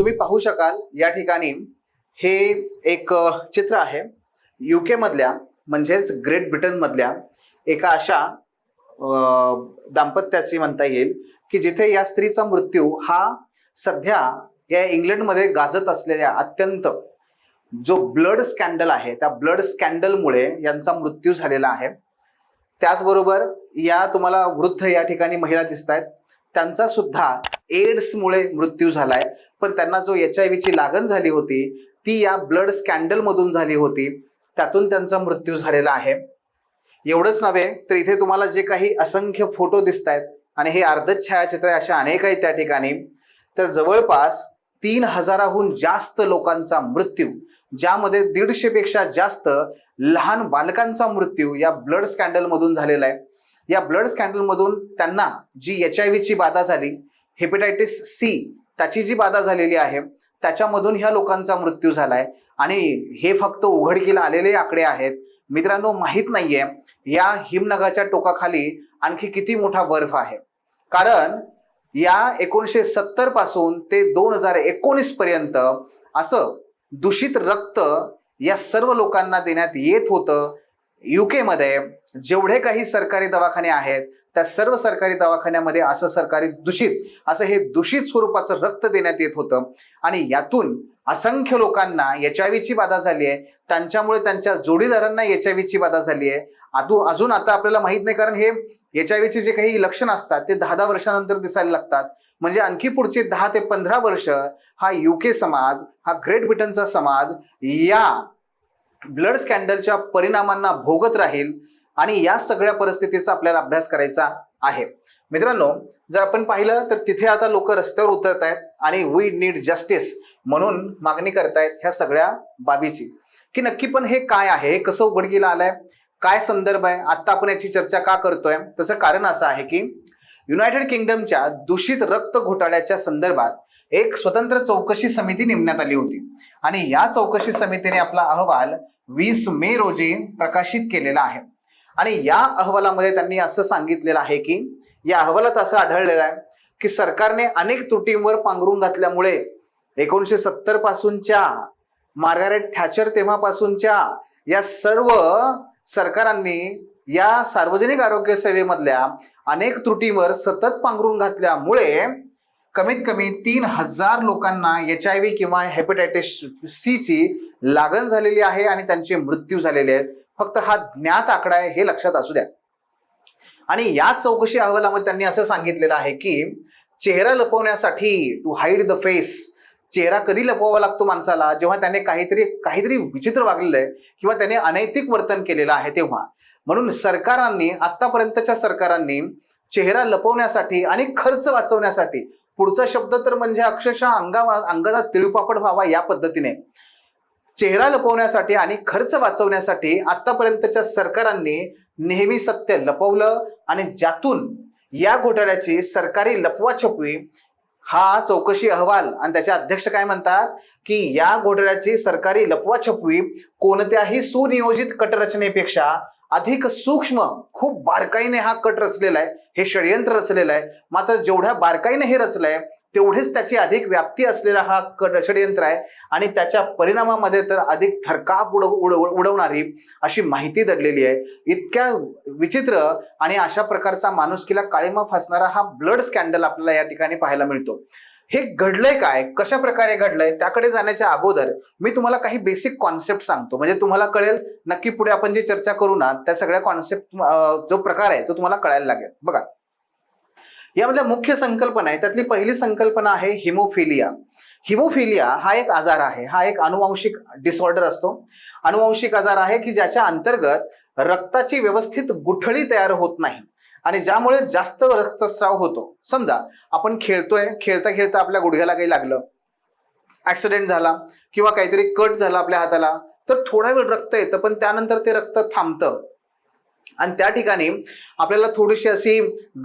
तुम्ही पाहू शकाल या ठिकाणी हे एक चित्र आहे. युके मधल्या म्हणजेच ग्रेट ब्रिटन मधल्या एका अशा दाम्पत्याची म्हणता येईल की जिथे या स्त्रीचा मृत्यू हा सध्या या इंग्लंडमध्ये गाजत असलेल्या अत्यंत जो ब्लड स्कॅन्डल आहे त्या ब्लड स्कॅन्डलमुळे यांचा मृत्यू झालेला आहे. त्याचबरोबर या तुम्हाला वृद्ध या ठिकाणी महिला दिसत आहेत त्यांचा सुद्धा एड्समुळे मृत्यू झालाय. पण त्यांना जो एच आय व्हीची लागण झाली होती ती या ब्लड स्कॅन्डलमधून झाली होती. त्यातून त्यांचा मृत्यू झालेला आहे. एवढंच नव्हे तर इथे तुम्हाला जे काही असंख्य फोटो दिसत आहेत आणि हे अर्धच छायाचित्र अशा अनेक आहेत त्या ठिकाणी. तर जवळपास तीन हजाराहून जास्त लोकांचा मृत्यू ज्यामध्ये दीडशे पेक्षा जास्त लहान बालकांचा मृत्यू या ब्लड स्कॅन्डलमधून झालेला आहे. या ब्लड स्कॅन्डलमधून त्यांना जी एच आय व्हीची बाधा झाली हेपेटायटिस सी त्याची जी बाधा झालेली आहे त्याच्यामधून ह्या लोकांचा मृत्यू झालाय. आणि हे फक्त उघडकीला आलेले आकडे आहेत. मित्रांनो माहीत नाहीये या हिमनगाच्या टोकाखाली आणखी किती मोठा बर्फ आहे. कारण या एकोणीसशे सत्तरपासून ते दोन हजार एकोणीस पर्यंत असं दूषित रक्त या सर्व लोकांना देण्यात येत होतं. युकेमध्ये जेवढे काही सरकारी दवाखाने आहेत त्या सर्व सरकारी दवाखान्यामध्ये असं सरकारी दूषित असं हे दूषित स्वरूपाचं रक्त देण्यात येत होतं. आणि यातून असंख्य लोकांना एच आय व्हीची बाधा झाली आहे. त्यांच्यामुळे त्यांच्या जोडीदारांना एच आय व्हीची बाधा झाली आहे. अजू अजून आता आपल्याला माहीत नाही कारण हे एच आय व्हीचे जे काही लक्षण असतात ते दहा दहा वर्षानंतर दिसायला लागतात. म्हणजे आणखी पुढचे दहा ते पंधरा वर्ष हा युके समाज हा ग्रेट ब्रिटनचा समाज या ब्लड स्कॅन्डलच्या परिणामांना भोगत राहील. आणि या सगळ्या परिस्थितीचा आपल्याला अभ्यास करायचा आहे. मित्रांनो जर आपण पाहिलं तर तिथे आता लोक रस्त्यावर उतरत आहेत आणि वी नीड जस्टिस म्हणून मागणी करतायत ह्या सगळ्या बाबीची. की नक्की पण हे काय आहे? हे कसं उघडकीला आलंय? काय संदर्भ आहे? आत्ता आपण याची चर्चा का करतोय? त्याचं कारण असं आहे की युनायटेड किंगडमच्या दूषित रक्त घोटाळ्याच्या संदर्भात एक स्वतंत्र चौकशी समिती नेमण्यात आली होती. आणि या चौकशी समितीने आपला अहवाल वीस मे रोजी प्रकाशित केलेला आहे. आणि या अहवालामध्ये त्यांनी असं सांगितलेलं आहे की या अहवालात असं आढळलेलं आहे की सरकारने अनेक त्रुटींवर पांघरून घातल्यामुळे एकोणीसशे सत्तर पासूनच्या मार्गारेट थॅचर तेव्हापासूनच्या या सर्व सरकारांनी या सार्वजनिक आरोग्य सेवेमधल्या अनेक त्रुटींवर सतत पांघरून घातल्यामुळे कमीत कमी तीन हजार लोकांना एच आय व्ही किंवा हेपेटायटिस सी ची लागण झालेली आहे आणि त्यांचे मृत्यू झालेले आहेत. फक्त हा ज्ञात आकडा आहे हे लक्षात असू द्या. आणि याच चौकशी अहवालामध्ये त्यांनी असं सांगितलेलं आहे की चेहरा लपवण्यासाठी टू हाईड द फेस चेहरा कधी लपवावा लागतो माणसाला? जेव्हा त्याने काहीतरी काहीतरी विचित्र वागलेलं आहे किंवा त्याने अनैतिक वर्तन केलेलं आहे तेव्हा. म्हणून सरकारांनी आतापर्यंतच्या सरकारांनी चेहरा लपवण्यासाठी आणि खर्च वाचवण्यासाठी पुढचा शब्द तर म्हणजे अक्षरशः अंगा अंगाचा तिळपापड व्हावा या पद्धतीने. चेहरा लपवण्यासाठी आणि खर्च वाचवण्यासाठी आतापर्यंतच्या सरकारांनी नेहमी सत्य लपवलं आणि ज्यातून या घोटाळ्याची सरकारी लपवाछपवी हा चौकशी अहवाल आणि त्याचे अध्यक्ष काय म्हणतात? की या घोटाळ्याची सरकारी लपवाछपवी कोणत्याही सुनियोजित कट रचनेपेक्षा अधिक सूक्ष्म खूप बारकाईने हा कट रचलेला आहे हे षडयंत्र रचलेलं आहे. मात्र जेवढ्या बारकाईने हे रचलंय तेवढीच त्याची अधिक व्याप्ती असलेला हा कट षडयंत्र आहे. आणि त्याच्या परिणामामध्ये तर अधिक थरकाप उडव उडवणारी अशी माहिती दडलेली आहे. इतक्या विचित्र आणि अशा प्रकारचा माणुसकीला काळीमा फासणारा हा ब्लड स्कॅन्डल आपल्याला या ठिकाणी पाहायला मिळतो. हे घडलंय काय? कशा प्रकारे घडलंय? त्याकडे जाण्याच्या अगोदर मी तुम्हाला काही बेसिक कॉन्सेप्ट सांगतो. म्हणजे तुम्हाला कळेल नक्की पुढे आपण जी चर्चा करू ना त्या सगळ्या कॉन्सेप्ट जो प्रकार आहे तो तुम्हाला कळायला लागेल. बघा. यामधल्या मुख्य संकल्पना आहे त्यातली पहिली संकल्पना आहे हिमोफिलिया. हिमोफिलिया हा एक आजार आहे हा एक अनुवांशिक डिसऑर्डर असतो. अनुवांशिक आजार आहे की ज्याच्या अंतर्गत रक्ताची व्यवस्थित गुठळी तयार होत नाही आणि ज्यामुळे जास्त रक्तस्राव होतो. समजा आपण खेळतोय खेळता खेळता आपल्या गुडघ्याला काही लागलं ऍक्सिडेंट झाला किंवा काहीतरी कट झाला आपल्या हाताला तर थोडा वेळ रक्त येतं पण त्यानंतर ते रक्त थांबतं. आणि त्या ठिकाणी आपल्याला थोडीशी अशी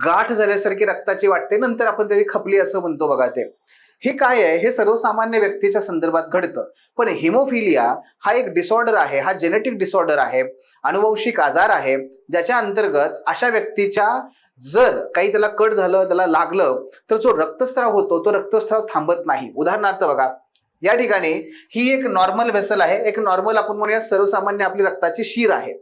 गाठ झाल्यासारखी रक्ताची वाटते. नंतर आपण त्याची खपली असं म्हणतो बघा ते. हे काय आहे? हे सर्वसामान्य व्यक्तीच्या संदर्भात घडतं. पण हिमोफिलिया हा एक डिसऑर्डर आहे. हा जेनेटिक डिसऑर्डर आहे. अनुवंशिक आजार आहे. ज्याच्या अंतर्गत अशा व्यक्तीच्या जर काही त्याला कट झालं त्याला लागलं तर जो रक्तस्राव होतो तो रक्तस्राव थांबत नाही. उदाहरणार्थ बघा या ठिकाणी ही एक नॉर्मल वेसल आहे. एक नॉर्मल आपण म्हणूया सर्वसामान्य आपली रक्ताची शीर आहे.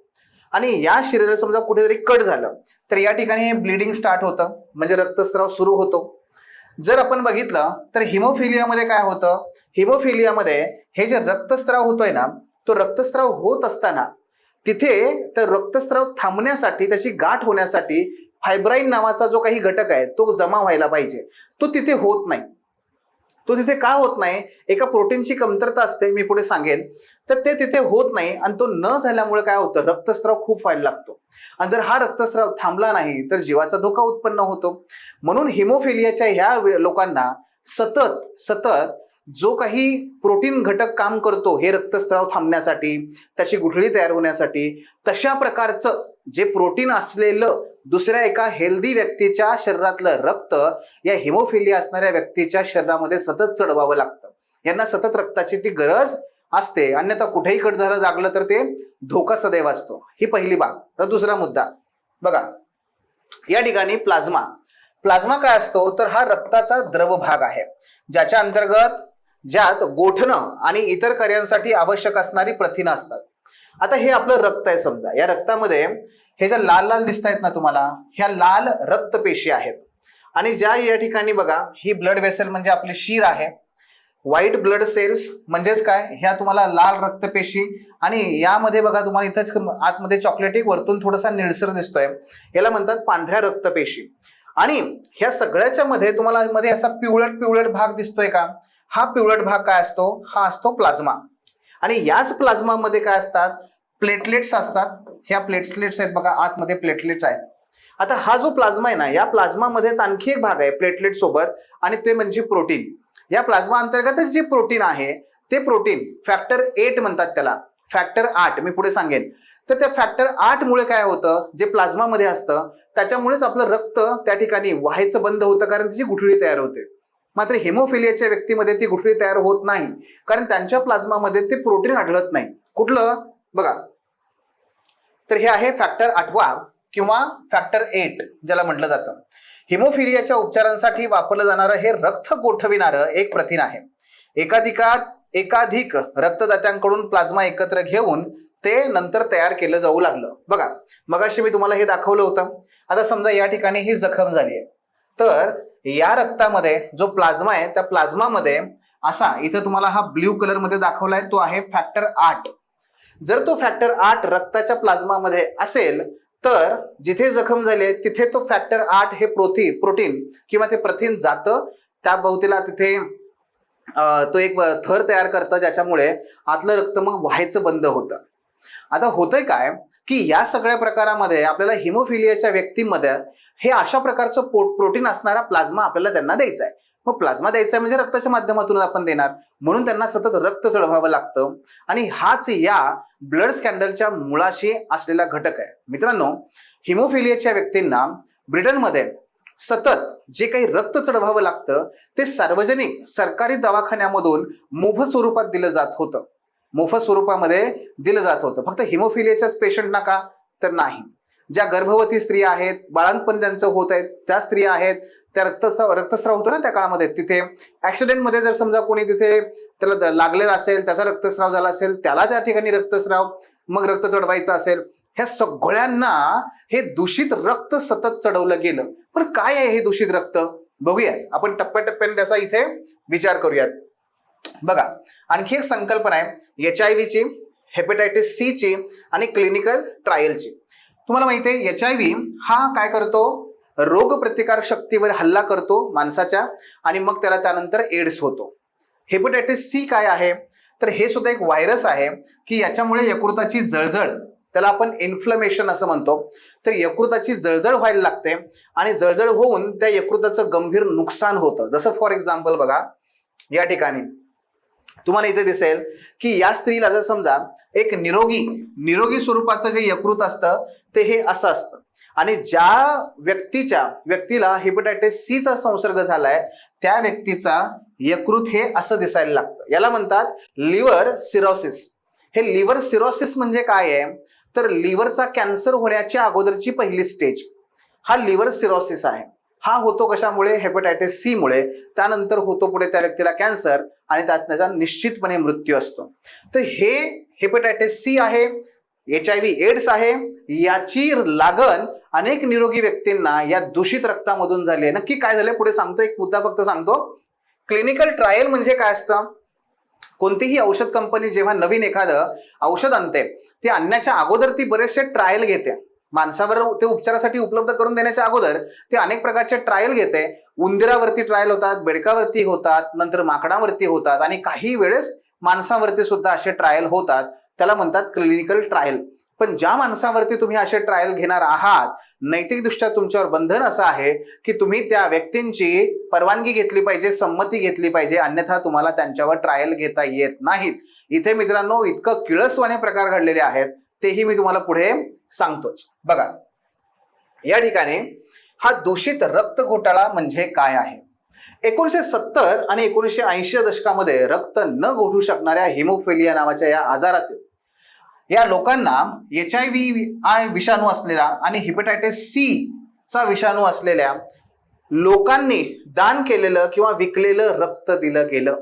आणि या शरीराला समजा कुठेतरी कट झालं तर या ठिकाणी ब्लिडिंग स्टार्ट होतं म्हणजे रक्तस्राव सुरू होतो. जर आपण बघितलं तर हिमोफिलियामध्ये काय होतं? हिमोफिलियामध्ये हे जे रक्तस्राव होतोय ना तो रक्तस्राव होत असताना तिथे तर रक्तस्राव थांबण्यासाठी त्याची गाठ होण्यासाठी फायब्राईन नावाचा जो काही घटक आहे तो जमा व्हायला पाहिजे. तो तिथे होत नाही. तो तिथे का होत नाही? एका प्रोटीनची कमतरता असते मी पुढे सांगेन. तर ते तिथे होत नाही आणि तो न झाल्यामुळे काय होतं? रक्तस्राव खूप व्हायला लागतो. आणि जर हा रक्तस्राव थांबला नाही तर जीवाचा धोका उत्पन्न होतो. म्हणून हिमोफिलियाच्या ह्या वे- लोकांना सतत सतत जो काही प्रोटीन घटक काम करतो हे रक्तस्राव थांबण्यासाठी त्याची गुठळी तयार होण्यासाठी तशा प्रकारचं जे प्रोटीन असलेलं दुसऱ्या एका हेल्दी व्यक्तीच्या शरीरातलं रक्त या हिमोफिलिया असणाऱ्या व्यक्तीच्या शरीरामध्ये सतत चढवावं लागतं. यांना सतत रक्ताची ती गरज असते. अन्यथा कुठेही कट झालं जागलं तर ते धोका सदैव असतो. ही पहिली बाब. तर दुसरा मुद्दा. बघा या ठिकाणी प्लाझ्मा. प्लाझ्मा काय असतो? तर हा रक्ताचा द्रव भाग आहे ज्याच्या अंतर्गत ज्यात गोठणं आणि इतर कार्यांसाठी आवश्यक असणारी प्रथिनं असतात. आता हे आपलं रक्त आहे समजा. या रक्तामध्ये हे ज्या लाल लाल दिसत आहेत ना तुम्हाला ह्या लाल रक्तपेशी आहेत. आणि ज्या या ठिकाणी बघा ही ब्लड वेसल म्हणजे आपली शीर आहे. व्हाईट ब्लड सेल्स म्हणजेच काय? ह्या तुम्हाला लाल रक्तपेशी आणि यामध्ये बघा तुम्हाला इथंच आतमध्ये चॉकलेटिक वरतून थोडासा निळसर दिसतोय. याला म्हणतात पांढऱ्या रक्तपेशी. आणि ह्या सगळ्याच्या मध्ये तुम्हाला मध्ये असा पिवळट पिवळट भाग दिसतोय का? हा पिवळट भाग काय असतो? हा असतो प्लाझ्मा. आणि याच प्लाझ्मामध्ये काय असतात? प्लेटलेट्स असतात. ह्या प्लेटलेट्स आहेत बघा आतमध्ये प्लेटलेट्स आहेत. आता हा जो प्लाझ्मा आहे ना या प्लाझ्मामध्येच आणखी एक भाग आहे प्लेटलेट सोबत आणि ते म्हणजे प्रोटीन. या प्लाझ्मा अंतर्गतच जे प्रोटीन आहे ते प्रोटीन फॅक्टर एट म्हणतात त्याला. फॅक्टर आठ मी पुढे सांगेन. तर त्या फॅक्टर आठ मुळे काय होतं जे प्लाझ्मामध्ये असतं त्याच्यामुळेच आपलं रक्त त्या ठिकाणी व्हायचं बंद होतं कारण त्याची गुठळी तयार होते. मात्र हेमोफिलियाच्या व्यक्तीमध्ये ती गुठळी तयार होत नाही कारण त्यांच्या प्लाझ्मामध्ये ते प्रोटीन आढळत नाही. कुठलं? बघा तर हे आहे फॅक्टर आठवा किंवा फॅक्टर एट ज्याला म्हटलं जातं. हिमोफिलियाच्या उपचारांसाठी वापरलं जाणारं हे रक्त गोठविणारं एक प्रथिन आहे. एकाधिकात एकाधिक रक्तदात्यांकडून प्लाझ्मा एकत्र घेऊन ते नंतर तयार केलं जाऊ लागलं. बघा मगाशी मी तुम्हाला हे दाखवलं होतं. आता समजा या ठिकाणी ही जखम झाली आहे. तर या रक्तामध्ये जो प्लाझ्मा आहे त्या प्लाझ्मामध्ये असा इथं तुम्हाला हा ब्ल्यू कलरमध्ये दाखवला आहे तो आहे फॅक्टर आठ. जर तो फॅक्टर आठ रक्ताच्या प्लाझ्मामध्ये असेल तर जिथे जखम झाली आहे तिथे तो फॅक्टर आठ हे प्रोथी प्रोटीन किंवा ते प्रथिन जातं. त्या भोवतीला तिथे तो एक थर तयार करतं ज्याच्यामुळे आतलं रक्त मग व्हायचं बंद होतं. आता होतंय काय की या सगळ्या प्रकारामध्ये आपल्याला हिमोफिलियाच्या व्यक्तीमध्ये हे अशा प्रकारचं पोट प्रोटीन असणारा प्लाझ्मा आपल्याला त्यांना द्यायचा आहे. मग प्लाझ्मा द्यायचा म्हणजे रक्ताच्या माध्यमातून आपण देणार. म्हणून त्यांना सतत रक्त चढवावं लागतं. आणि हाच या ब्लड स्कॅन्डलच्या मुळाशी असलेला घटक आहे. मित्रांनो हिमोफिलियाच्या व्यक्तींना ब्रिटनमध्ये सतत जे काही रक्त चढवावं लागतं ते सार्वजनिक सरकारी दवाखान्यामधून मोफत स्वरूपात दिलं जात होतं. मोफत स्वरूपामध्ये दिलं जात होतं. फक्त हिमोफिलियाच्याच पेशंटना का? तर नाही. ज्या गर्भवती स्त्रिया आहेत बाळांपण ज्यांचं होत आहेत त्या स्त्रिया आहेत त्या रक्तस्राव रक्तस्राव होतो ना त्या काळामध्ये तिथे ऍक्सिडेंटमध्ये जर समजा कोणी तिथे त्याला द- लागलेला असेल त्याचा रक्तस्राव झाला असेल त्याला त्या ठिकाणी रक्तस्राव मग रक्त चढवायचं असेल ह्या सगळ्यांना हे दूषित रक्त सतत चढवलं गेलं. पण काय आहे हे दूषित रक्त? बघूयात. आपण टप्प्याटप्प्याने त्याचा इथे विचार करूयात. बघा आणखी एक संकल्पना आहे एच आय व्हीची हेपेटायटिस सी ची आणि क्लिनिकल ट्रायलची तुम्हाला माहिती आहे एच आय व्ही हा काय करतो? रोग प्रतिकार शक्तीवर हल्ला करतो माणसाच्या आणि मग त्याला त्यानंतर एड्स होतो. हेपेटायटिस सी काय आहे? तर हे सुद्धा एक व्हायरस आहे की याच्यामुळे यकृताची जळजळ त्याला आपण इन्फ्लमेशन असं म्हणतो तर यकृताची जळजळ व्हायला लागते आणि जळजळ होऊन त्या यकृताचं गंभीर नुकसान होतं. जसं फॉर एक्झाम्पल बघा या ठिकाणी तुम्हाला इथे दिसेल की या स्त्रीला जर समजा एक निरोगी निरोगी स्वरूपाचं जे यकृत असतं ते हे असं असतं. आणि ज्या व्यक्तीच्या व्यक्तीला हेपेटायटिस सीचा संसर्ग झालाय त्या व्यक्तीचा यकृत हे असं दिसायला लागतं. याला म्हणतात लिव्हर सिरोसिस. हे लिव्हर सिरोसिस म्हणजे काय आहे? तर लिव्हरचा कॅन्सर होण्याच्या अगोदरची पहिली स्टेज. हा लिव्हर सिरोसिस आहे. हा होतो कशामुळे? हेपेटायटिस सी मुळे. त्यानंतर होतो पुढे त्या व्यक्तीला कॅन्सर आणि त्यात त्याचा निश्चितपणे मृत्यू असतो. तर हे हेपेटायटिस सी आहे एच आय व्ही एड्स आहे याची लागण अनेक निरोगी व्यक्तींना या दूषित रक्तामधून झाली आहे. नक्की काय झालंय? पुढे सांगतो एक मुद्दा फक्त सांगतो. क्लिनिकल ट्रायल म्हणजे काय असतं? कोणतीही औषध कंपनी जेव्हा नवीन एखादं औषध आणते ते आणण्याच्या अगोदर ती बरेचसे ट्रायल घेते. माणसावर ते उपचारासाठी उपलब्ध करून देण्याच्या अगोदर ते अनेक प्रकारचे ट्रायल घेते. उंदिरावरती ट्रायल होतात बेडकावरती होतात नंतर माकडावरती होतात आणि काही वेळेस माणसावरती सुद्धा असे ट्रायल होतात. त्याला म्हणतात क्लिनिकल ट्रायल पण ज्या माणसावरती तुम्ही असे ट्रायल घेणार आहात नैतिकदृष्ट्या तुमच्यावर बंधन असं आहे की तुम्ही त्या व्यक्तींची परवानगी घेतली पाहिजे संमती घेतली पाहिजे अन्यथा तुम्हाला त्यांच्यावर ट्रायल घेता येत नाहीत. इथे मित्रांनो इतकं किळसवाने प्रकार घडलेले आहेत तेही मी तुम्हाला पुढे सांगतोच. बघा या ठिकाणी हा दूषित रक्त घोटाळा म्हणजे काय आहे? एकोणीसशे सत्तर आणि एकोणीसशे ऐंशी दशकामध्ये रक्त न गोठू शकणाऱ्या हिमोफेलिया नावाच्या या आजारातील या लोकांना एच आय व्ही आय विषाणू असलेला आणि हिपेटायटिस सी चा विषाणू असलेल्या लोकांनी दान केलेलं किंवा विकलेलं रक्त दिलं गेलं.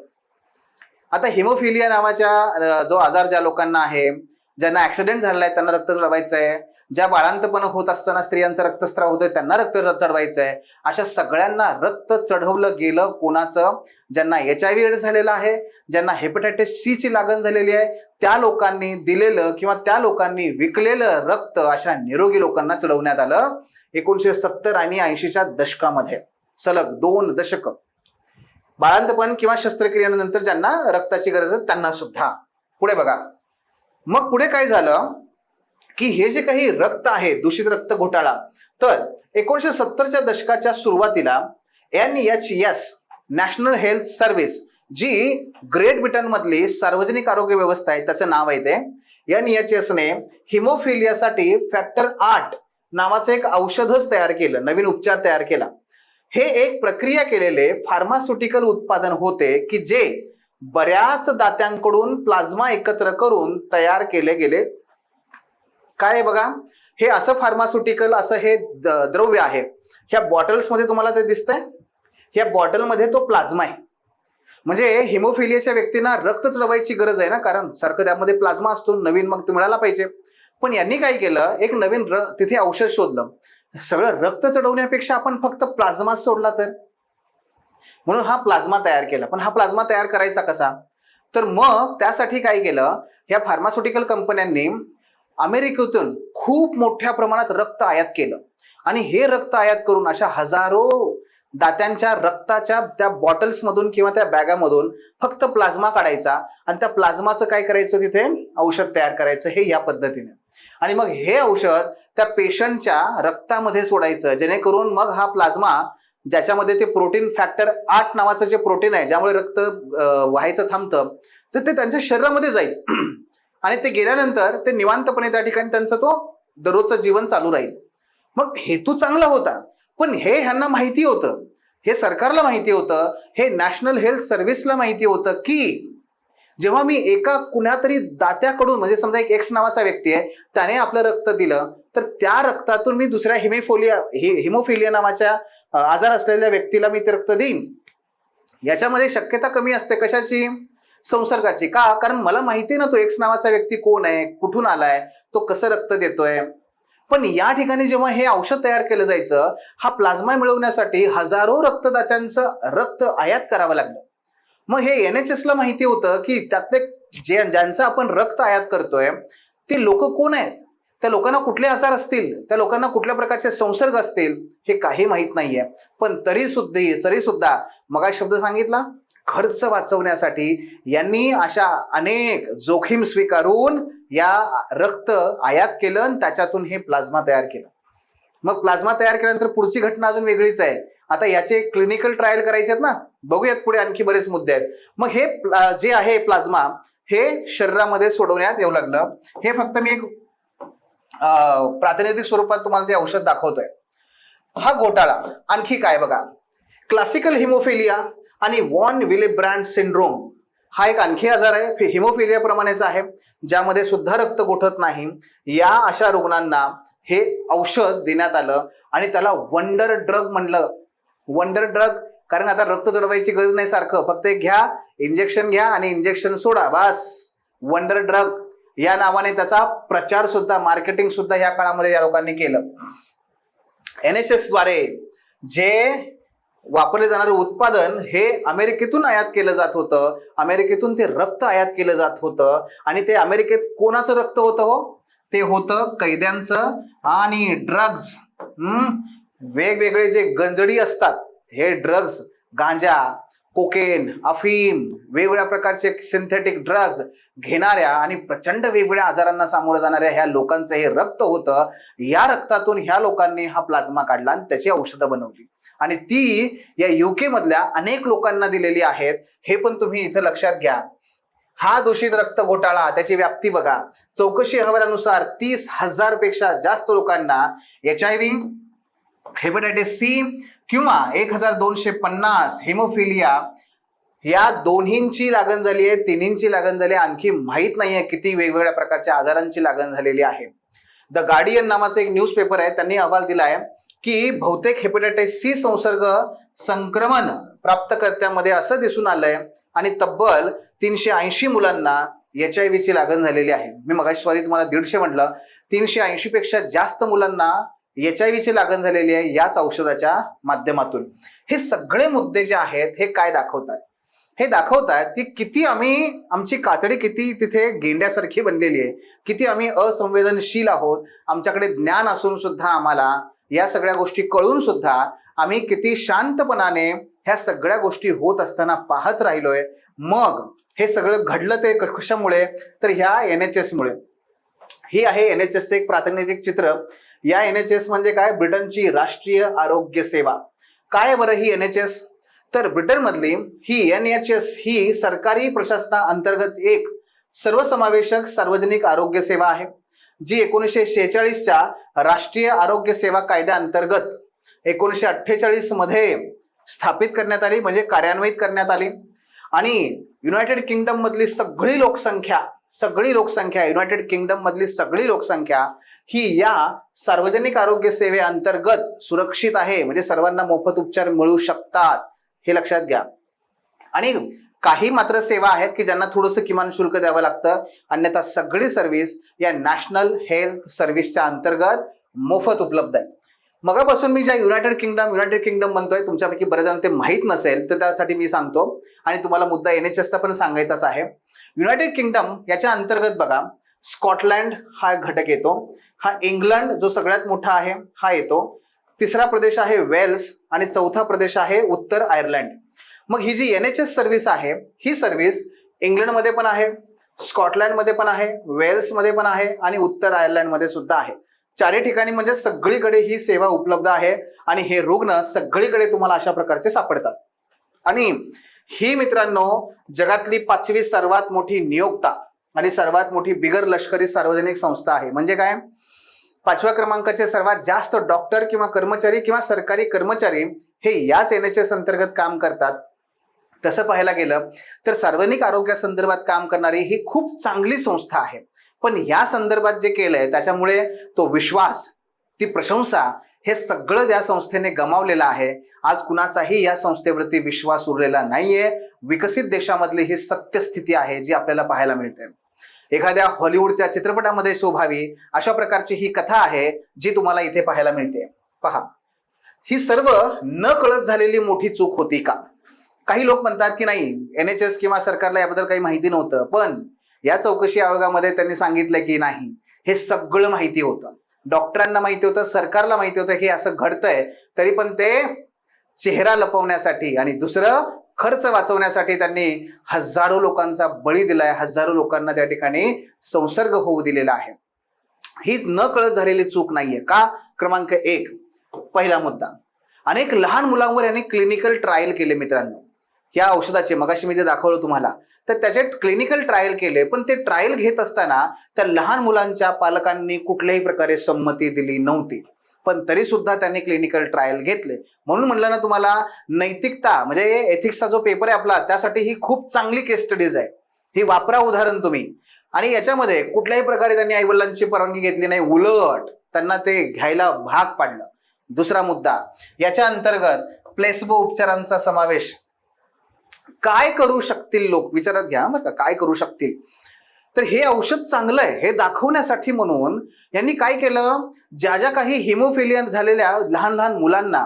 आता हिमोफिलिया नावाच्या जो आजार ज्या लोकांना आहे ज्यांना ऍक्सिडेंट झालेला आहे त्यांना रक्त चढवायचं आहे ज्या बाळांतपण होत असताना स्त्रियांचा रक्तस्राव होतोय त्यांना रक्त चढवायचं आहे अशा सगळ्यांना रक्त चढवलं गेलं कोणाचं? ज्यांना एच आय व्ही एड झालेला आहे ज्यांना हेपेटायटिस सी ची लागण झालेली आहे त्या लोकांनी दिलेलं किंवा त्या लोकांनी विकलेलं रक्त अशा निरोगी लोकांना चढवण्यात आलं एकोणीशे सत्तर आणि ऐंशीच्या दशकामध्ये. सलग दोन दशक. बाळांतपण किंवा शस्त्रक्रियेनंतर ज्यांना रक्ताची गरज आहे त्यांना सुद्धा. पुढे बघा. मग पुढे काय झालं? की हे जे काही रक्त आहे दूषित रक्त घोटाळा तर एकोणीशे सत्तरच्या दशकाच्या सुरुवातीला N H S National Health Service जी ग्रेट ब्रिटनमधली सार्वजनिक आरोग्य व्यवस्था आहे त्याचं नाव आहे ते एन एच एस ने हिमोफिलियासाठी फॅक्टर आठ नावाचं एक औषधच तयार केलं नवीन उपचार तयार केला. हे एक प्रक्रिया केलेले फार्मास्युटिकल उत्पादन होते की जे बऱ्याच दात्यांकडून प्लाझ्मा एकत्र करून तयार केले गेले. काय आहे बघा? हे असं फार्मास्युटिकल असं हे द- द्रव्य आहे. ह्या बॉटल्समध्ये तुम्हाला ते दिसतंय? ह्या बॉटलमध्ये तो प्लाझ्मा आहे. म्हणजे हिमोफिलियाच्या व्यक्तींना रक्त चढवायची गरज आहे ना? कारण सारखं त्यामध्ये प्लाझ्मा असतो नवीन मग ते मिळाला पाहिजे. पण यांनी काय केलं? एक नवीन र तिथे औषध शोधलं. सगळं रक्त चढवण्यापेक्षा आपण फक्त प्लाझ्मा सोडला तर? म्हणून हा प्लाझ्मा तयार केला. पण हा प्लाझ्मा तयार करायचा कसा? तर मग त्यासाठी काय केलं? या फार्मास्युटिकल कंपन्यांनी अमेरिकेतून खूप मोठ्या प्रमाणात रक्त आयात केलं. आणि हे रक्त आयात करून अशा हजारो दात्यांच्या रक्ताच्या त्या बॉटल्समधून किंवा त्या बॅगामधून फक्त प्लाझ्मा काढायचा आणि त्या प्लाझ्माचं काय करायचं तिथे? औषध तयार करायचं हे या पद्धतीने. आणि मग हे औषध त्या पेशंटच्या रक्तामध्ये सोडायचं जेणेकरून मग हा प्लाझ्मा ज्याच्यामध्ये ते प्रोटीन फॅक्टर आठ नावाचं जे प्रोटीन आहे ज्यामुळे रक्त व्हायचं थांबतं तर ते त्यांच्या शरीरामध्ये जाईल. आणि ते गेल्यानंतर ते निवांतपणे त्या ठिकाणी त्यांचं तो दररोजचं जीवन चालू राहील. मग हेतू चांगला होता पण हे ह्यांना माहिती होतं हे सरकारला माहिती होतं हे नॅशनल हेल्थ सर्व्हिसला माहिती होतं की जेव्हा मी एका कुणातरी दात्याकडून म्हणजे समजा एक एक्स नावाचा व्यक्ती आहे त्याने आपलं रक्त दिलं तर त्या रक्तातून मी दुसऱ्या हिमेफोलिया हि हिमोफिलिया नावाच्या आजार असलेल्या व्यक्तीला मी ते रक्त देईन. याच्यामध्ये शक्यता कमी असते कशाची? संसर्गाची. का? कारण मला माहिती ना तो एक्स नावाचा व्यक्ती कोण आहे? कुठून आलाय? तो कसं रक्त देतोय? पण या ठिकाणी जेव्हा हे औषध तयार केलं जायचं हा प्लाझ्मा मिळवण्यासाठी हजारो रक्तदात्यांचं रक्त आयात करावं लागलं. मग हे एन एच एसला माहिती होतं की त्यातले जे ज्यांचं आपण रक्त आयात करतोय ते लोक कोण आहेत? त्या लोकांना कुठले आजार असतील त्या लोकांना कुठल्या प्रकारचे संसर्ग असतील हे काही माहीत नाही आहे पण तरी सुद्धा तरी सुद्धा मग शब्द सांगितला? खर्च वाचवण्यासाठी यांनी अशा अनेक जोखीम स्वीकारून या रक्त आयात केलं आणि त्याच्यातून हे प्लाझ्मा तयार केलं. मग प्लाझ्मा तयार केल्यानंतर पुढची घटना अजून वेगळीच आहे. आता याचे क्लिनिकल ट्रायल करायचे आहेत ना? बघूयात पुढे आणखी बरेच मुद्दे आहेत. मग हे प्ला- जे आहे प्लाझ्मा हे शरीरामध्ये सोडवण्यात येऊ लागलं. हे फक्त मी एक प्रातिनिधिक स्वरूपात तुम्हाला ते औषध दाखवतोय. हा घोटाळा आणखी काय बघा? क्लासिकल हिमोफिलिया आणि वॉन विले ब्रँड सिंड्रोम हा एक आणखी आजार आहे. हिमोफिलिया प्रमाणेच आहे ज्यामध्ये सुद्धा रक्त गोठत नाही. या अशा रुग्णांना हे औषध देण्यात आलं आणि त्याला वंडर ड्रग म्हणलं. वंडर ड्रग कारण आता रक्त चढवायची गरज नाही सारखं. फक्त एक घ्या इंजेक्शन घ्या आणि इंजेक्शन सोडा बस. वंडर ड्रग या नावाने त्याचा प्रचार सुद्धा मार्केटिंग सुद्धा या काळामध्ये या लोकांनी केलं. एन एस एसद्वारे जे वापरले जाणारे उत्पादन हे अमेरिकेतून आयात केलं जात होतं. अमेरिकेतून ते रक्त आयात केलं जात होतं. आणि ते अमेरिकेत कोणाचं रक्त होतं हो? ते होतं कैद्यांचं आणि ड्रग्ज वेगवेगळे जे गंजडी असतात हे ड्रग्ज गांजा कोकेन अफीम वेगवेगळ्या प्रकारचे सिंथेटिक ड्रग्ज घेणाऱ्या आणि प्रचंड वेगवेगळ्या आजारांना सामोरं जाणाऱ्या ह्या लोकांचं हे रक्त होतं. या रक्तातून ह्या लोकांनी हा प्लाझ्मा काढला आणि त्याची औषधं बनवली. आणि ती या युके मधल्या अनेक लोकांना दिलेली आहेत. हे पण तुम्ही इथं लक्षात घ्या. हा दूषित रक्त घोटाळा त्याची व्याप्ती बघा. चौकशी अहवालानुसार तीस हजारपेक्षा जास्त लोकांना H I V hepatitis C किंवा एक हजार दोनशे पन्नास हेमोफिलिया या दोन्हींची लागण झाली आहे तिन्हींची लागण झाली आहे. आणखी माहीत नाही आहे किती वेगवेगळ्या प्रकारच्या आजारांची लागण झालेली आहे. द गार्डियन नावाचा एक न्यूजपेपर आहे त्यांनी अहवाल दिला आहे की बहुतेक हेपेटायटिस सी संसर्ग संक्रमण प्राप्तकर्त्यामध्ये असं दिसून आलंय आणि तब्बल तीनशे ऐंशी मुलांना एच आय व्हीची लागण झालेली आहे. मी मगाशी सॉरी तुम्हाला दीडशे म्हटलं. तीनशे ऐंशी पेक्षा जास्त मुलांना एच आय व्हीची लागण झालेली आहे याच औषधाच्या माध्यमातून. हे सगळे मुद्दे जे आहेत हे काय दाखवतात? हे दाखवतात की किती आम्ही आमची कातडी किती तिथे गेंड्यासारखी बनलेली आहे. किती आम्ही असंवेदनशील आहोत. आमच्याकडे ज्ञान असून सुद्धा आम्हाला या सगळ्या गोष्टी कळून सुद्धा आम्ही किती शांतपणाने ह्या सगळ्या गोष्टी होत असताना पाहत राहिलोय. मग हे सगळं घडलं ते कशामुळे? तर ह्या एन एच एसमुळे ही आहे एन एच एसचे एक प्रातिनिधिक चित्र. या एन एच एस म्हणजे काय? ब्रिटनची राष्ट्रीय आरोग्य सेवा. काय बरं ही एन एच एस तर ब्रिटनमधली ही एन एच एस ही सरकारी प्रशासना अंतर्गत एक सर्वसमावेशक सार्वजनिक आरोग्य सेवा आहे जी एकोणीसशे शेहेचाळीसच्या राष्ट्रीय आरोग्य सेवा कायद्या अंतर्गत एकोणीसशे अठ्ठेचाळीसमध्ये स्थापित करण्यात आली म्हणजे कार्यान्वित करण्यात आली. आणि युनायटेड किंगडम मधली सगळी लोकसंख्या सगळी लोकसंख्या युनायटेड किंगडम मधली सगळी लोकसंख्या ही या सार्वजनिक आरोग्य सेवेअंतर्गत सुरक्षित आहे. म्हणजे सर्वांना मोफत उपचार मिळू शकतात हे लक्षात घ्या. आणि काही मात्र सेवा आहेत की ज्यांना थोडंसं किमान शुल्क द्यावं लागतं अन्यथा सगळी सर्व्हिस या नॅशनल हेल्थ सर्व्हिसच्या अंतर्गत मोफत उपलब्ध आहे मगापासून मी ज्या युनायटेड किंगडम युनायटेड किंगडम म्हणतोय तुमच्यापैकी बरेच जण ते माहीत नसेल तर त्यासाठी मी सांगतो. आणि तुम्हाला मुद्दा एन एच एसचा पण सांगायचाच आहे. युनायटेड किंगडम याच्या अंतर्गत बघा स्कॉटलँड हा घटक येतो. हा इंग्लंड जो सगळ्यात मोठा आहे हा येतो. तिसरा प्रदेश आहे वेल्स आणि चौथा प्रदेश आहे उत्तर आयर्लंड मग ही जी एन एच एस सर्व्हिस आहे ही सर्व्हिस इंग्लंडमध्ये पण आहे स्कॉटलँडमध्ये पण आहे वेल्समध्ये पण आहे आणि उत्तर आयर्लंडमध्ये सुद्धा आहे. चारही ठिकाणी म्हणजे सगळीकडे ही सेवा उपलब्ध आहे आणि हे रुग्ण सगळीकडे तुम्हाला अशा प्रकारचे सापडतात. आणि ही मित्रांनो जगातली पाचवी सर्वात मोठी नियोक्ता आणि सर्वात मोठी बिगर लष्करी सार्वजनिक संस्था आहे. म्हणजे काय? पाचव्या क्रमांकाचे सर्वात जास्त डॉक्टर किंवा कर्मचारी किंवा सरकारी कर्मचारी हे याच एन एच एस अंतर्गत काम करतात. तसं पाहायला गेलं तर सार्वजनिक आरोग्यासंदर्भात काम करणारी ही खूप चांगली संस्था आहे. पण ह्या संदर्भात जे केलंय त्याच्यामुळे तो विश्वास ती प्रशंसा हे सगळं त्या संस्थेने गमावलेलं आहे. आज कुणाचाही या संस्थेवरती विश्वास उरलेला नाहीये. विकसित देशामधली ही सत्यस्थिती आहे जी आपल्याला पाहायला मिळते. एखाद्या हॉलिवूडच्या चित्रपटामध्ये शोभावी अशा प्रकारची ही कथा आहे जी तुम्हाला इथे पाहायला मिळते. पहा. ही सर्व न कळत झालेली मोठी चूक होती का? काही लोक म्हणतात की नाही एन एच एस किंवा सरकारला याबद्दल काही माहिती नव्हतं पण या चौकशी आयोगामध्ये त्यांनी सांगितलं की नाही. हे सगळं माहिती होतं. डॉक्टरांना माहिती होतं सरकारला माहिती होतं हे असं घडतंय तरी पण ते चेहरा लपवण्यासाठी आणि दुसरं खर्च वाचवण्यासाठी त्यांनी हजारो लोकांचा बळी दिलाय हजारो लोकांना त्या ठिकाणी संसर्ग होऊ दिलेला आहे. ही न कळत झालेली चूक नाहीये का? क्रमांक एक पहिला मुद्दा. अनेक लहान मुलांवर यांनी क्लिनिकल ट्रायल केले मित्रांनो. या औषधाचे मगाशी मी जे दाखवलं तुम्हाला तर त्याचे क्लिनिकल ट्रायल केले पण ते ट्रायल घेत असताना त्या लहान मुलांच्या पालकांनी कुठल्याही प्रकारे संमती दिली नव्हती. पण तरी सुद्धा त्यांनी क्लिनिकल ट्रायल घेतले. म्हणून म्हणलं ना तुम्हाला नैतिकता म्हणजे एथिक्सचा जो पेपर आहे आपला त्यासाठी ही खूप चांगली केस स्टडीज आहे. ही वापरा उदाहरण तुम्ही. आणि याच्यामध्ये कुठल्याही प्रकारे त्यांनी आईवडिलांची परवानगी घेतली नाही उलट त्यांना ते घ्यायला भाग पाडलं. दुसरा मुद्दा याच्या अंतर्गत प्लेसबो उपचारांचा समावेश काय करू शकतील लोक? विचारात घ्या बरं का? काय करू शकतील? तर हे औषध चांगलं आहे हे दाखवण्यासाठी म्हणून यांनी काय केलं? ज्या ज्या काही हिमोफिलियन झालेल्या लहान लहान मुलांना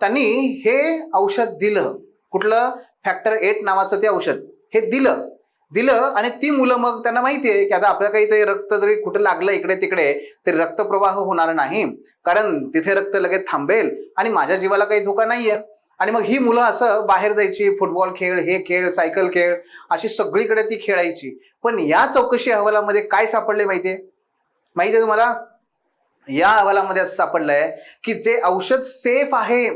त्यांनी हे औषध दिलं. कुठलं? फॅक्टर एट नावाचं ते औषध. हे दिलं. दिलं आणि ती मुलं मग त्यांना माहिती आहे की आता आपल्या काही ते रक्त जरी कुठं लागलं इकडे तिकडे तरी रक्तप्रवाह होणार नाही. कारण तिथे रक्त लगेच थांबेल आणि माझ्या जीवाला काही धोका नाहीये. आणि मग ही मुलं असं बाहेर जायची फुटबॉल खेळ हे खेळ सायकल खेळ अशी सगळीकडे ती खेळायची. पण या चौकशी अहवालामध्ये काय सापडले माहितीये? माहितीये तुम्हाला? या अहवालामध्ये असं सापडलंय की जे औषध सेफ आहे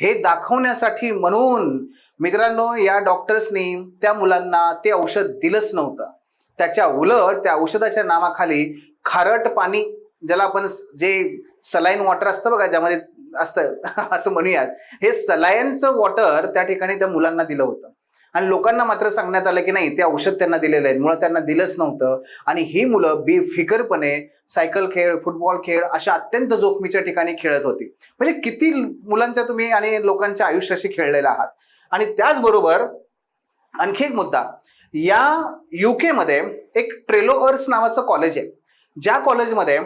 हे दाखवण्यासाठी म्हणून मित्रांनो या डॉक्टर्सनी त्या मुलांना ते औषध दिलंच नव्हतं. त्याच्या उलट त्या औषधाच्या नावाखाली खारट पाणी ज्याला आपण स- जे सलाईन वॉटर असतं बघा ज्यामध्ये असतं. असं म्हणूयात. हे सलायनचं वॉटर त्या ठिकाणी त्या मुलांना दिलं होतं. आणि लोकांना मात्र सांगण्यात आलं की नाही ते औषध त्यांना दिलेलं आहे. मुळात त्यांना दिलंच नव्हतं. आणि ही मुलं बेफिकरपणे सायकल खेळ फुटबॉल खेळ अशा अत्यंत जोखमीच्या ठिकाणी खेळत होती. म्हणजे किती मुलांच्या तुम्ही आणि लोकांच्या आयुष्याशी खेळलेला आहात. आणि त्याचबरोबर आणखी एक मुद्दा. या युकेमध्ये एक एक ट्रेलोअर्स नावाचं कॉलेज आहे. ज्या कॉलेजमध्ये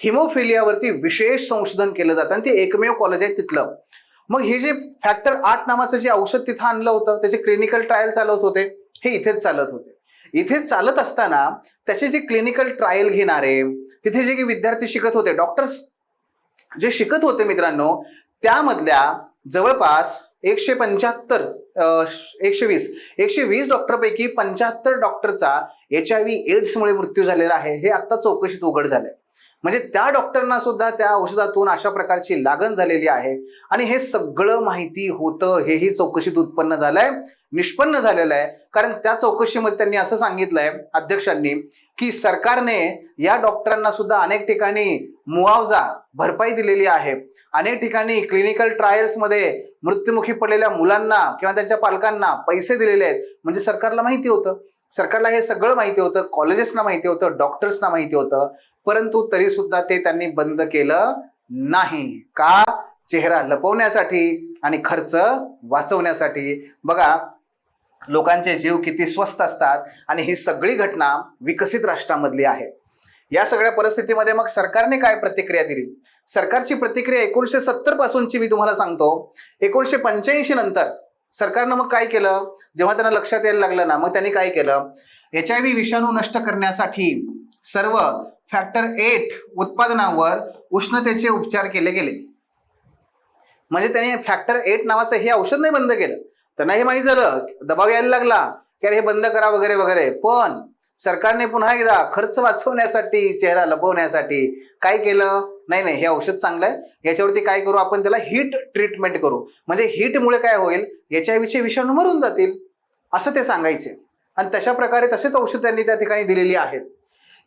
हिमोफिलियावरती विशेष संशोधन केलं जातं आणि ते एकमेव कॉलेज आहे तिथलं. मग हे जे फॅक्टर आठ नावाचं जे औषध तिथं आणलं होतं त्याचे क्लिनिकल ट्रायल चालवत होते हे इथेच चालत होते. इथे चालत असताना त्याचे जे क्लिनिकल ट्रायल घेणारे तिथे जे काही विद्यार्थी शिकत होते डॉक्टर्स जे शिकत होते मित्रांनो त्यामधल्या जवळपास एकशे पंच्याहत्तर एकशे वीस एकशे वीस डॉक्टरपैकी पंच्याहत्तर डॉक्टरचा एच आय व्ही एड्समुळे मृत्यू झालेला आहे. हे आत्ता चौकशीत उघड झालंय. म्हणजे त्या डॉक्टरना सुद्धा त्या औषधातून अशा प्रकारची लागण झालेली आहे. आणि हे सगळं माहिती होतं हेही चौकशीत उत्पन्न झालंय निष्पन्न झालेलं आहे. कारण त्या चौकशीमध्ये त्यांनी असं सांगितलंय अध्यक्षांनी की सरकारने या डॉक्टरांना सुद्धा अनेक ठिकाणी मुआवजा भरपाई दिलेली आहे. अनेक ठिकाणी क्लिनिकल ट्रायल्समध्ये मृत्युमुखी पडलेल्या मुलांना किंवा त्यांच्या पालकांना पैसे दिलेले आहेत. म्हणजे सरकारला माहिती होतं. सरकारला हे सगळं माहिती होतं कॉलेजेसना माहिती होतं डॉक्टर्सना माहिती होतं परंतु तरी सुद्धा ते त्यांनी बंद केलं नाही. का? चेहरा लपवण्यासाठी आणि खर्च वाचवण्यासाठी. बघा लोकांचे जीव किती स्वस्त असतात आणि ही सगळी घटना विकसित राष्ट्रामधली आहे. या सगळ्या परिस्थितीमध्ये मग सरकारने काय प्रतिक्रिया दिली? सरकारची प्रतिक्रिया एकोणीशे सत्तर पासूनची मी तुम्हाला सांगतो. एकोणीसशे पंच्याऐंशी नंतर सरकारनं मग काय केलं? जेव्हा त्यांना लक्षात यायला लागलं ना मग त्यांनी काय केलं? एच आय व्ही विषाणू नष्ट करण्यासाठी सर्व फॅक्टर एट उत्पादनावर उष्णतेचे उपचार केले गेले. म्हणजे त्याने फॅक्टर एट नावाचं हे औषध नाही बंद केलं. त्यांना हे माहीत झालं दबाव यायला लागला की अरे हे बंद करा वगैरे वगैरे. पण सरकारने पुन्हा एकदा खर्च वाचवण्यासाठी चेहरा लपवण्यासाठी काय केलं? नाही नाही हे औषध चांगलं आहे. याच्यावरती काय करू आपण? त्याला हीट ट्रीटमेंट करू. म्हणजे हीटमुळे काय होईल? याच्याविषयी विषाणू मरून जातील असं ते सांगायचे. आणि तशा प्रकारे तसेच औषध त्यांनी त्या ठिकाणी दिलेली आहेत.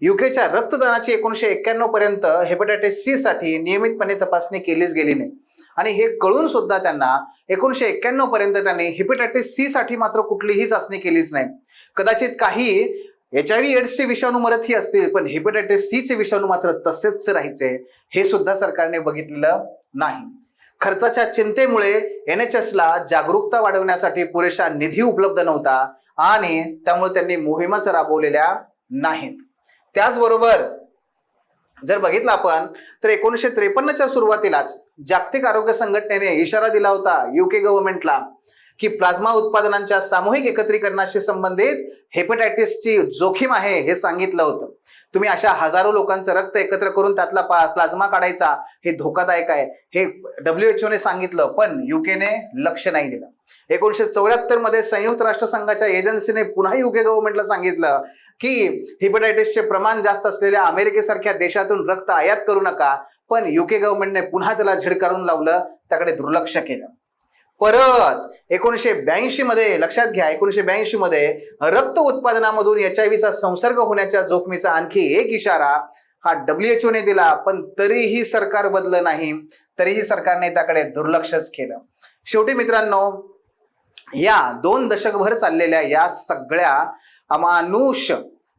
युकेच्या रक्तदानाची एकोणीसशे एक्क्याण्णव पर्यंत हेपेटायटिस सी साठी नियमितपणे तपासणी केलीच गेली नाही. आणि हे कळून सुद्धा त्यांना एकोणीशे एक्क्याण्णव पर्यंत त्यांनी हेपेटायटिस सी साठी मात्र कुठलीही चाचणी केलीच नाही. कदाचित काही एच आय व्ही एड्सचे विषाणू मरतही असतील पण हेपेटायटिस सी चे विषाणू मात्र तसेच राहायचे हे सुद्धा सरकारने बघितलेलं नाही. खर्चाच्या चिंतेमुळे एन एच एसला जागरूकता वाढवण्यासाठी पुरेशा निधी उपलब्ध नव्हता आणि त्यामुळे त्यांनी मोहिमाच राबवलेल्या नाहीत. त्याचबरोबर जर बघितलं आपण तर एकोणीसशे त्रेपन्नच्या सुरुवातीलाच जागतिक आरोग्य संघटनेने इशारा दिला होता युके गव्हर्नमेंटला की प्लाझ्मा उत्पादनांच्या सामूहिक एकत्रीकरणाशी संबंधित हेपेटायटिसची जोखीम आहे हे सांगितलं होतं. तुम्ही अशा हजारो लोकांचं रक्त एकत्र करून त्यातला पा- प्लाझ्मा काढायचा हे धोकादायक आहे हे डब्ल्यू एच ने सांगितलं पण युकेने लक्ष नाही दिलं. एकोणीशे चौऱ्याहत्तरमध्ये संयुक्त राष्ट्रसंघाच्या एजन्सीने पुन्हा युके गव्हर्नमेंटला सांगितलं की हिपेटायटिसचे प्रमाण जास्त असलेल्या अमेरिकेसारख्या देशातून रक्त आयात करू नका. पण युके गव्हर्नमेंटने पुन्हा त्याला झिडकारून लावलं त्याकडे दुर्लक्ष केलं. परत एकोणीसशे ब्याऐंशी मध्ये लक्षात घ्या एकोणीशे ब्याऐंशी मध्ये रक्त उत्पादनामधून एच आय व्हीचा संसर्ग होण्याच्या जोखमीचा आणखी एक इशारा हा डब्ल्यूएचओ ने दिला पण तरीही सरकार बदलं नाही. तरीही सरकारने त्याकडे दुर्लक्षच केलं. शेवटी मित्रांनो या दोन दशकभर चाललेल्या या सगळ्या अमानुष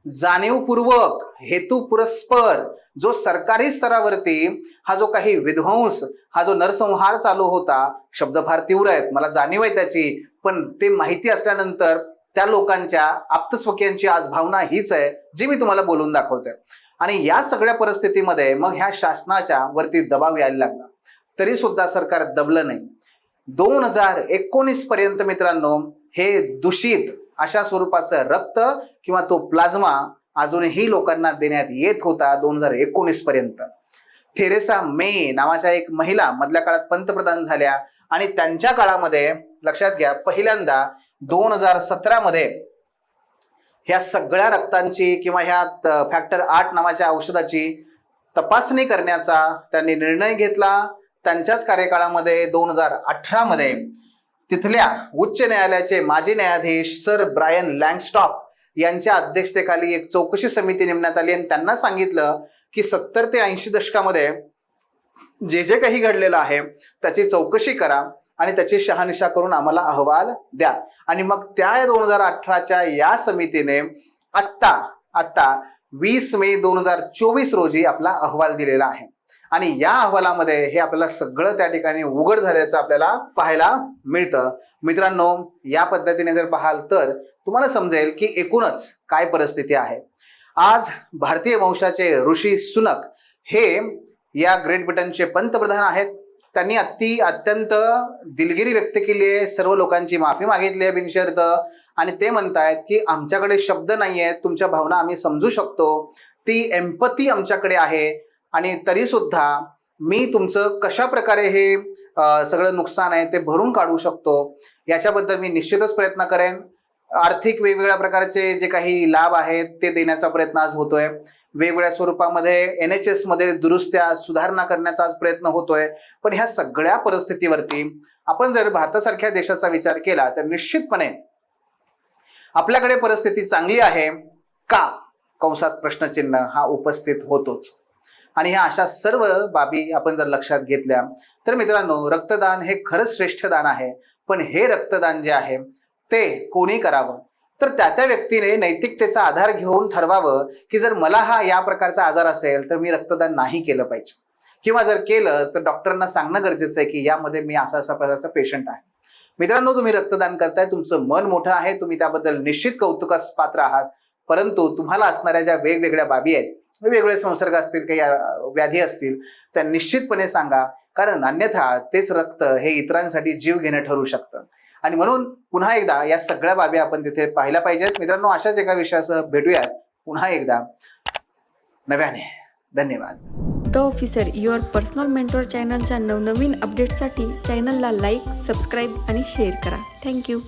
जाणीवपूर्वक हेतू पुरस्पर जो सरकारी स्तरावरती हा जो काही विध्वंस हा जो नरसंहार चालू होता शब्द फार तीव्र आहेत. मला जाणीव आहे त्याची. पण ते माहिती असल्यानंतर त्या लोकांच्या आप्तस्वकीयांची आज भावना हीच आहे जी मी तुम्हाला बोलून दाखवतोय. आणि या सगळ्या परिस्थितीमध्ये मग ह्या शासनाच्या वरती दबाव यायला लागला. तरी सुद्धा सरकार दबलं नाही. दोन हजार एकोणीस पर्यंत मित्रांनो हे दूषित अशा स्वरूपाचं रक्त किंवा तो प्लाझ्मा अजूनही लोकांना देण्यात येत होता दोन हजार एकोणीस पर्यंत. थेरेसा मे नावाच्या एक महिला मधल्या काळात पंतप्रधान झाल्या आणि त्यांच्या काळामध्ये लक्षात घ्या पहिल्यांदा दोन हजार सतरामध्ये ह्या सगळ्या रक्तांची किंवा ह्या फॅक्टर आठ नावाच्या औषधाची तपासणी करण्याचा त्यांनी निर्णय घेतला. त्यांच्याच कार्यकाळामध्ये दोन हजार अठरामध्ये तिथल्या उच्च न्यायालयाचे माजी न्यायाधीश सर ब्रायन लँगस्टॉफ यांच्या अध्यक्षतेखाली एक चौकशी समिती नेमण्यात आली. आणि त्यांना सांगितलं की सत्तर ते ऐंशी दशकामध्ये जे जे काही घडलेलं आहे त्याची चौकशी करा आणि त्याची शहानिशा करून आम्हाला अहवाल द्या. आणि मग त्या दोन हजार अठराच्या या समितीने आत्ता आत्ता वीस मे दोन हजार चोवीस रोजी आपला अहवाल दिलेला आहे. आणि या अहवालामध्ये हे आपल्याला सगळं त्या ठिकाणी उघड झाल्याचं आपल्याला पाहायला मिळतं. मित्रांनो या पद्धतीने जर पाहाल तर तुम्हाला समजेल की एकूणच काय परिस्थिती आहे. आज भारतीय वंशाचे ऋषी सुनक हे या ग्रेट ब्रिटनचे पंतप्रधान आहेत. त्यांनी अति अत्यंत दिलगिरी व्यक्त केली आहे. सर्व लोकांची माफी मागितली आहे बिनशर्त. आणि ते म्हणतायत की आमच्याकडे शब्द नाही आहेत तुमच्या भावना आम्ही समजू शकतो. ती एम्पती आमच्याकडे आहे. आणि तरीसुद्धा मी तुमचं कशा प्रकारे हे सगळं नुकसान आहे ते भरून काढू शकतो याच्याबद्दल मी निश्चितच प्रयत्न करेन. आर्थिक वेगवेगळ्या प्रकारचे जे काही लाभ आहेत ते देण्याचा प्रयत्न आज होतोय. वेगवेगळ्या स्वरूपामध्ये एन एच एसमध्ये दुरुस्त्या सुधारणा करण्याचा आज प्रयत्न होतोय. पण ह्या सगळ्या परिस्थितीवरती आपण जर भारतासारख्या देशाचा विचार केला तर निश्चितपणे आपल्याकडे परिस्थिती चांगली आहे का? कंसात प्रश्नचिन्ह हा उपस्थित होतोच. आणि ह्या अशा सर्व बाबी आपण जर लक्षात घेतल्या तर मित्रांनो रक्तदान हे खरंच श्रेष्ठ दान आहे. पण हे रक्तदान जे आहे ते कोणी करावं? तर त्या त्या व्यक्तीने नैतिकतेचा आधार घेऊन ठरवावं की जर मला हा या प्रकारचा आजार असेल तर मी रक्तदान नाही केलं पाहिजे. किंवा जर केलं तर डॉक्टरांना सांगणं गरजेचं आहे की यामध्ये मी असा असा प्रकारचा पेशंट आहे. मित्रांनो तुम्ही रक्तदान करताय तुमचं मन मोठं आहे तुम्ही त्याबद्दल निश्चित कौतुकास पात्र आहात. परंतु तुम्हाला असणाऱ्या ज्या वेगवेगळ्या बाबी आहेत वेगवेगळे संसर्ग असतील काही व्याधी असतील त्या निश्चितपणे सांगा. कारण अन्यथा तेच रक्त हे इतरांसाठी जीव घेणं ठरू शकतं. आणि म्हणून पुन्हा एकदा या सगळ्या बाबी आपण तिथे पाहिल्या पाहिजेत. मित्रांनो अशाच एका विषयासह भेटूयात पुन्हा एकदा. नव्याने. धन्यवाद. The officer your personal mentor चॅनलच्या नवनवीन अपडेटसाठी चॅनलला लाईक सबस्क्राईब आणि शेअर करा. Thank you